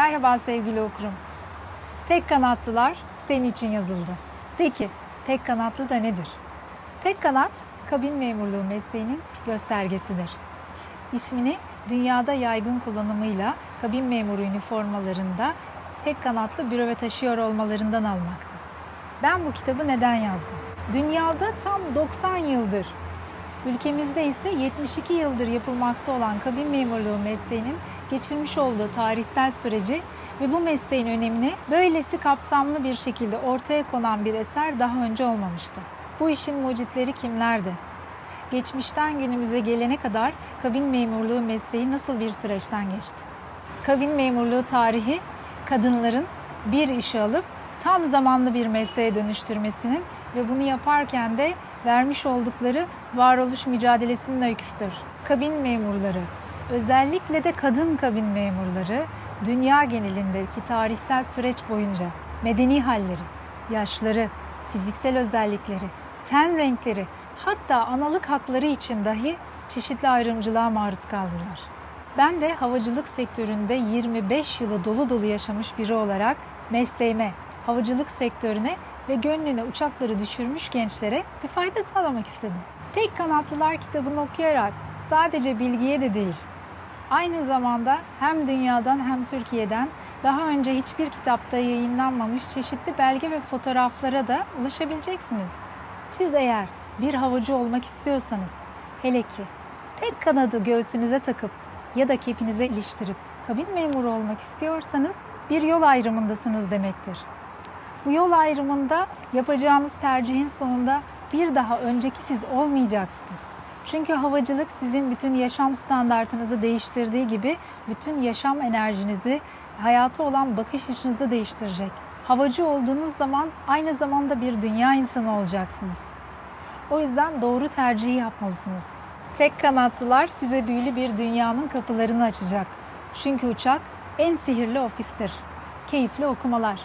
Merhaba sevgili okurum. Tek kanatlılar senin için yazıldı. Peki tek kanatlı da nedir? Tek kanat kabin memurluğu mesleğinin göstergesidir. İsmini dünyada yaygın kullanımıyla kabin memuru üniformalarında tek kanatlı bürove taşıyor olmalarından almakta. Ben bu kitabı neden yazdım? Dünyada tam 90 yıldır Ülkemizde ise 72 yıldır yapılmakta olan kabin memurluğu mesleğinin geçirmiş olduğu tarihsel süreci ve bu mesleğin önemini böylesi kapsamlı bir şekilde ortaya konan bir eser daha önce olmamıştı. Bu işin mucitleri kimlerdi? Geçmişten günümüze gelene kadar kabin memurluğu mesleği nasıl bir süreçten geçti? Kabin memurluğu tarihi kadınların bir işi alıp tam zamanlı bir mesleğe dönüştürmesinin ve bunu yaparken de vermiş oldukları varoluş mücadelesinin öyküsüdür. Kabin memurları, özellikle de kadın kabin memurları dünya genelindeki tarihsel süreç boyunca medeni halleri, yaşları, fiziksel özellikleri, ten renkleri, hatta analık hakları için dahi çeşitli ayrımcılığa maruz kaldılar. Ben de havacılık sektöründe 25 yılı dolu dolu yaşamış biri olarak mesleğime, havacılık sektörüne ve gönlüne uçakları düşürmüş gençlere bir fayda sağlamak istedim. Tek Kanatlılar kitabını okuyarak sadece bilgiye de değil, aynı zamanda hem dünyadan hem Türkiye'den daha önce hiçbir kitapta yayınlanmamış çeşitli belge ve fotoğraflara da ulaşabileceksiniz. Siz eğer bir havacı olmak istiyorsanız, hele ki tek kanadı göğsünüze takıp ya da kepinize iliştirip kabin memuru olmak istiyorsanız bir yol ayrımındasınız demektir. Bu yol ayrımında yapacağınız tercihin sonunda bir daha önceki siz olmayacaksınız. Çünkü havacılık sizin bütün yaşam standartınızı değiştirdiği gibi bütün yaşam enerjinizi, hayata olan bakış açınızı değiştirecek. Havacı olduğunuz zaman aynı zamanda bir dünya insanı olacaksınız. O yüzden doğru tercihi yapmalısınız. Tek kanatlılar size büyülü bir dünyanın kapılarını açacak. Çünkü uçak en sihirli ofistir. Keyifli okumalar.